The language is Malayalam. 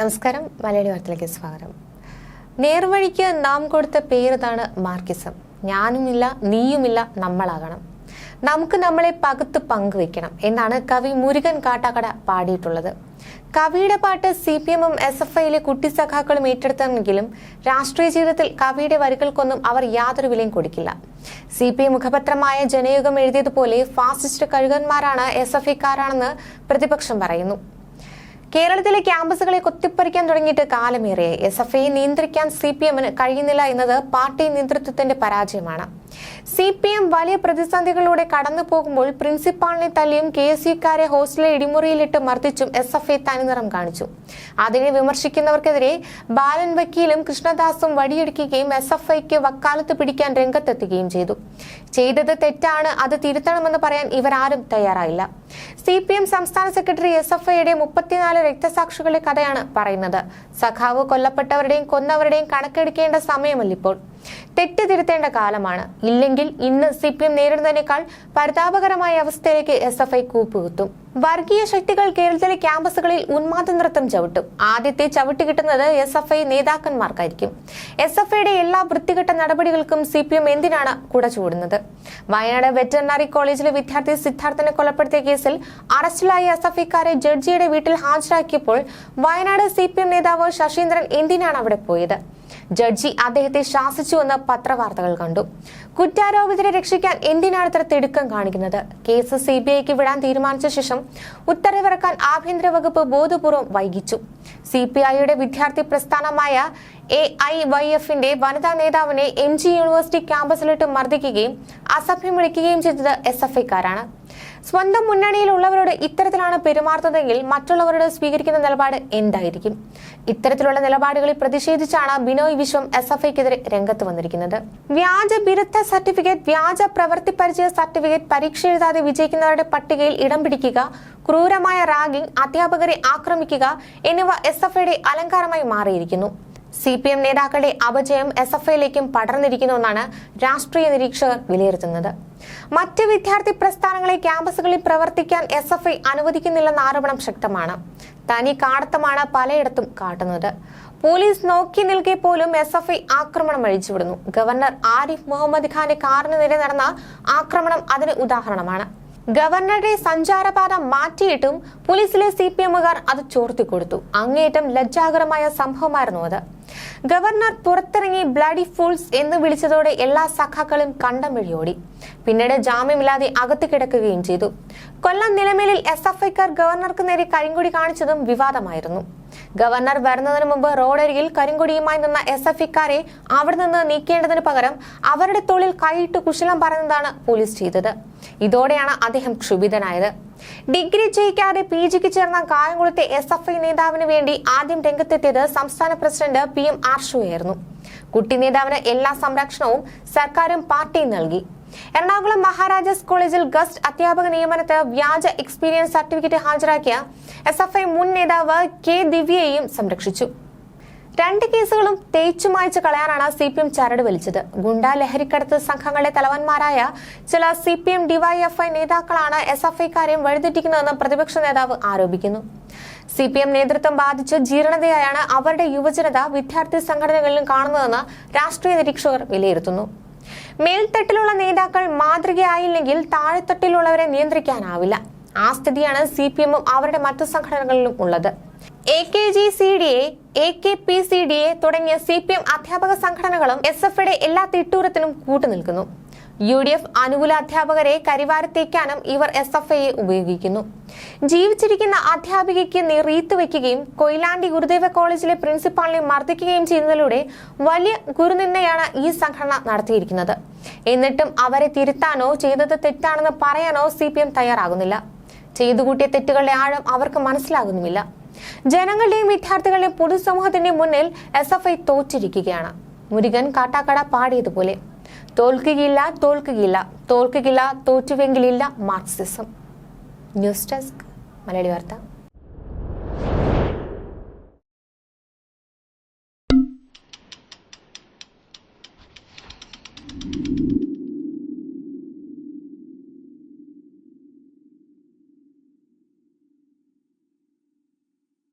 നമസ്കാരം. മലയാളി വാർത്തയിലേക്ക് സ്വാഗതം. നേർവഴിക്ക് നാം കൊടുത്ത പേരതാണ് മാർക്കിസം ഞാനുമില്ല നീയുമില്ല നമ്മളാകണം. നമുക്ക് നമ്മളെ പകുത്ത് പങ്കുവെക്കണം എന്നാണ് കവി മുരുകൻ കാട്ടാക്കട പാടിയിട്ടുള്ളത്. കവിയുടെ പാട്ട് സി പി എമ്മും എസ് എഫ് ഐയിലെ കുട്ടി സഖാക്കളും ഏറ്റെടുത്തെങ്കിലും രാഷ്ട്രീയ ജീവിതത്തിൽ കവിയുടെ വരികൾക്കൊന്നും അവർ യാതൊരു വിലയും കൊടുക്കില്ല. സി പി എം മുഖപത്രമായ ജനയുഗം എഴുതിയതുപോലെ ഫാസിസ്റ്റ് കഴുകന്മാരാണ് എസ് എഫ് ഐക്കാരാണെന്ന് പ്രതിപക്ഷം പറയുന്നു. കേരളത്തിലെ ക്യാമ്പസുകളെ കൊത്തിപ്പറിക്കാൻ തുടങ്ങിയിട്ട് കാലമേറിയെ. എസ് എഫ് ഐയെ നിയന്ത്രിക്കാൻ സി പി എമ്മിന് കഴിയുന്നില്ല എന്നത് പാർട്ടി നേതൃത്വത്തിന്റെ പരാജയമാണ്. സി പി എം വലിയ പ്രതിസന്ധികളിലൂടെ കടന്നു പോകുമ്പോൾ പ്രിൻസിപ്പാളിനെ തല്ലിയും കെ എസ് യുക്കാരെ ഹോസ്റ്റലിലെ ഇടിമുറിയിലിട്ട് മർദ്ദിച്ചും എസ് എഫ് ഐ തനിനിറം കാണിച്ചു. അതിനെ വിമർശിക്കുന്നവർക്കെതിരെ ബാലൻ വക്കീലും കൃഷ്ണദാസും വടിയെടുക്കുകയും എസ് എഫ് ഐക്ക് വക്കാലത്ത് പിടിക്കാൻ രംഗത്തെത്തുകയും ചെയ്തു. ചെയ്തത് തെറ്റാണ് അത് തിരുത്തണമെന്ന് പറയാൻ ഇവരാരും തയ്യാറായില്ല. സി പി എം സംസ്ഥാന സെക്രട്ടറി എസ് എഫ് ഐയുടെ മുപ്പത്തിനാല് രക്തസാക്ഷികളുടെ കഥയാണ് പറയുന്നത്. സഖാവ് കൊല്ലപ്പെട്ടവരുടെയും കൊന്നവരുടെയും കണക്കെടുക്കേണ്ട സമയമല്ലിപ്പോൾ. തെറ്റ് തിരുത്തേണ്ട കാലമാണ്. ഇല്ലെങ്കിൽ ഇന്ന് സി പി എം നേരിടുന്നതിനേക്കാൾ പരിതാപകരമായ അവസ്ഥയിലേക്ക് എസ് എഫ് ഐ കൂപ്പുകുത്തും. വർഗീയ ശക്തികൾ കേരളത്തിലെ ക്യാമ്പസുകളിൽ ഉന്മാദ നൃത്തം ചവിട്ടും. ആദ്യത്തെ ചവിട്ട് കിട്ടുന്നത് എസ് എഫ് ഐ നേതാക്കന്മാർക്കായിരിക്കും. എസ് എഫ് ഐയുടെ എല്ലാ വൃത്തികെട്ട നടപടികൾക്കും സി പി എം എന്തിനാണ് കുട ചൂടുന്നത്? വയനാട് വെറ്ററിനറി കോളേജിലെ വിദ്യാർത്ഥി സിദ്ധാർത്ഥനെ കൊലപ്പെടുത്തിയ കേസിൽ അറസ്റ്റിലായ എസ് എഫ് ഐക്കാരെ ജഡ്ജിയുടെ വീട്ടിൽ ഹാജരാക്കിയപ്പോൾ വയനാട് സി പി എം നേതാവ് ശശീന്ദ്രൻ എന്തിനാണ് അവിടെ പോയത്? ജഡ്ജി അദ്ദേഹത്തെ ശാസിച്ചുവെന്ന് പത്രവാർത്തകൾ കണ്ടു. കുറ്റാരോപിതരെ രക്ഷിക്കാൻ എന്തിനാണ് ഇത്ര തിടുക്കം കാണിക്കുന്നത്? കേസ് സി ബി ഐക്ക് വിടാൻ തീരുമാനിച്ച ശേഷം ഉത്തരവിറക്കാൻ ആഭ്യന്തര വകുപ്പ് ബോധപൂർവം വൈകിച്ചു. സി പി ഐയുടെ വിദ്യാർത്ഥി പ്രസ്ഥാനമായ എ ഐ വൈ എഫിന്റെ വനിതാ നേതാവിനെ എം ജി യൂണിവേഴ്സിറ്റി ക്യാമ്പസിലിട്ട് മർദ്ദിക്കുകയും അസഭ്യം വിളിക്കുകയും ചെയ്തത് എസ് എഫ് ഐക്കാരാണ്. സ്വന്തം മുന്നണിയിലുള്ളവരോട് ഇത്തരത്തിലാണ് പെരുമാറുന്നതെങ്കിൽ മറ്റുള്ളവരോട് സ്വീകരിക്കുന്ന നിലപാട് എന്തായിരിക്കും? ഇത്തരത്തിലുള്ള നിലപാടുകളിൽ പ്രതിഷേധിച്ചാണ് ബിനോയ് വിശ്വം എസ് എഫ് ഐക്കെതിരെ രംഗത്ത് വന്നിരിക്കുന്നത്. വ്യാജ ബിരുദ സർട്ടിഫിക്കറ്റ് വ്യാജ പ്രവൃത്തി പരിചയ സർട്ടിഫിക്കറ്റ് പരീക്ഷ എഴുതാതെ വിജയിക്കുന്നവരുടെ പട്ടികയിൽ ഇടം പിടിക്കുക ക്രൂരമായ റാഗിംഗ് അധ്യാപകരെ ആക്രമിക്കുക എന്നിവ എസ് എഫ് ഐയുടെ അലങ്കാരമായി മാറിയിരിക്കുന്നു. സി പി എം നേതാക്കളുടെ അപജയം എസ് എഫ് ഐയിലേക്കും പടർന്നിരിക്കുന്നുവെന്നാണ് രാഷ്ട്രീയ നിരീക്ഷകർ വിലയിരുത്തുന്നത്. മറ്റ് വിദ്യാർത്ഥി പ്രസ്ഥാനങ്ങളെ ക്യാമ്പസുകളിൽ പ്രവർത്തിക്കാൻ എസ് എഫ് ഐ അനുവദിക്കുന്നില്ലെന്ന ആരോപണം ശക്തമാണ്. തനി കാടത്തമാണ് പലയിടത്തും കാട്ടുന്നത്. പോലീസ് നോക്കി നിൽക്കെ പോലും എസ് എഫ് ഐ ആക്രമണം അഴിച്ചുവിടുന്നു. ഗവർണർ ആരിഫ് മുഹമ്മദ് ഖാന്റെ കാറിന് നേരെ നടന്ന ആക്രമണം അതിന് ഉദാഹരണമാണ്. ഗവർണറുടെ സഞ്ചാരപാത മാറ്റിയിട്ടും പോലീസിലെ സി പി എമ്മുകാർ അത് ചോർത്തിക്കൊടുത്തു അങ്ങേറ്റം ലജ്ജാകരമായ സംഭവമായിരുന്നു അത്. ഗവർണർ പുറത്തിറങ്ങി ബ്ലഡി ഫൂൾസ് എന്ന് വിളിച്ചതോടെ എല്ലാ സഖാക്കളും കണ്ടം വഴിയോടി പിന്നീട് ജാമ്യമില്ലാതെ അകത്ത് കിടക്കുകയും ചെയ്തു. കൊല്ലം നിലമേലിൽ എസ് എഫ് ഐക്കാർ ഗവർണർക്ക് നേരെ കരിങ്കൊടി കാണിച്ചതും വിവാദമായിരുന്നു. ഗവർണർ വരുന്നതിന് മുമ്പ് റോഡരികിൽ കരിങ്കൊടിയുമായി നിന്ന എസ് എഫ് ഇക്കാരെ അവിടെ നിന്ന് നീക്കേണ്ടതിന് പകരം അവരുടെ തൊഴിൽ കൈയിട്ട് കുശലം പറഞ്ഞതാണ് പോലീസ് ചെയ്തത്. ഇതോടെയാണ് അദ്ദേഹം ക്ഷുഭിതനായത്. ഡിഗ്രി ജയിക്കാതെ പി ജിക്ക് ചേർന്ന കായംകുളത്തെ എസ് എഫ് ഐ നേതാവിന് വേണ്ടി ആദ്യം രംഗത്തെത്തിയത് സംസ്ഥാന പ്രസിഡന്റ് പി എം ആർഷുവായിരുന്നു കുട്ടി നേതാവിന് എല്ലാ സംരക്ഷണവും സർക്കാരും പാർട്ടിയും നൽകി. എറണാകുളം മഹാരാജാസ് കോളേജിൽ ഗസ്റ്റ് അധ്യാപക നിയമനത്തിന് വ്യാജ എക്സ്പീരിയൻസ് സർട്ടിഫിക്കറ്റ് ഹാജരാക്കിയ എസ് എഫ് ഐ മുൻ നേതാവ് കെ ദിവ്യയെയും സംരക്ഷിച്ചു. രണ്ട് കേസുകളും തേച്ചു മായ്ച്ചു കളയാനാണ് സി പി എം ചരട് വലിച്ചത്. ഗുണ്ടാ ലഹരിക്കടത്ത് സംഘങ്ങളുടെ തലവന്മാരായ ചില സി പി എം ഡിവൈഎഫ്ഐ നേതാക്കളാണ് എസ് എഫ് ഐക്കാരെയും വഴിതെറ്റിക്കുന്നതെന്ന് പ്രതിപക്ഷ നേതാവ് ആരോപിക്കുന്നു. സി പി എം നേതൃത്വം ബാധിച്ച് ജീർണതയായാണ് അവരുടെ യുവജനത വിദ്യാർത്ഥി സംഘടനകളിലും കാണുന്നതെന്ന് രാഷ്ട്രീയ നിരീക്ഷകർ വിലയിരുത്തുന്നു. മേൽത്തട്ടിലുള്ള നേതാക്കൾ മാതൃകയായില്ലെങ്കിൽ താഴെത്തട്ടിലുള്ളവരെ നിയന്ത്രിക്കാനാവില്ല. ആ സ്ഥിതിയാണ് സി പി എമ്മും അവരുടെ മറ്റു സംഘടനകളിലും ഉള്ളത്. A K G C D A A K P C D A തുടങ്ങിയ സി പി എം അധ്യാപക സംഘടനകളും എസ് എഫ് ഐയുടെ എല്ലാ തിട്ടൂരത്തിനും കൂട്ടുനിൽക്കുന്നു. യു ഡി എഫ് അനുകൂല അധ്യാപകരെ കരിവാരത്തേക്കാനും ഇവർ എസ് എഫ് ഐയെ ഉപയോഗിക്കുന്നു. ജീവിച്ചിരിക്കുന്ന അധ്യാപികയ്ക്ക് റീത്ത് വയ്ക്കുകയും കൊയിലാണ്ടി ഗുരുദേവ കോളേജിലെ പ്രിൻസിപ്പാളിനെ മർദ്ദിക്കുകയും ചെയ്യുന്നതിലൂടെ വലിയ ഗുരുനിന്ദയാണ് ഈ സംഘടന നടത്തിയിരിക്കുന്നത്. എന്നിട്ടും അവരെ തിരുത്താനോ ചെയ്തത് തെറ്റാണെന്ന് പറയാനോ സി തയ്യാറാകുന്നില്ല. ചെയ്തുകൂട്ടിയ തെറ്റുകളുടെ ആഴം അവർക്ക് മനസ്സിലാകുന്നുമില്ല. ജനങ്ങളുടെയും വിദ്യാർത്ഥികളുടെയും പൊതുസമൂഹത്തിന്റെ മുന്നിൽ എസ് എഫ് ഐ തോറ്റിരിക്കുകയാണ്. മുരുകൻ കാട്ടാക്കട പാടിയതുപോലെ. തോൽക്കുകയില്ല തോൽക്കുകയില്ല തോൽക്കുകയില്ല തോറ്റുവെങ്കിലില്ല മാർക്സിസം. ന്യൂസ് ഡെസ്ക് മലയാളി വാർത്ത.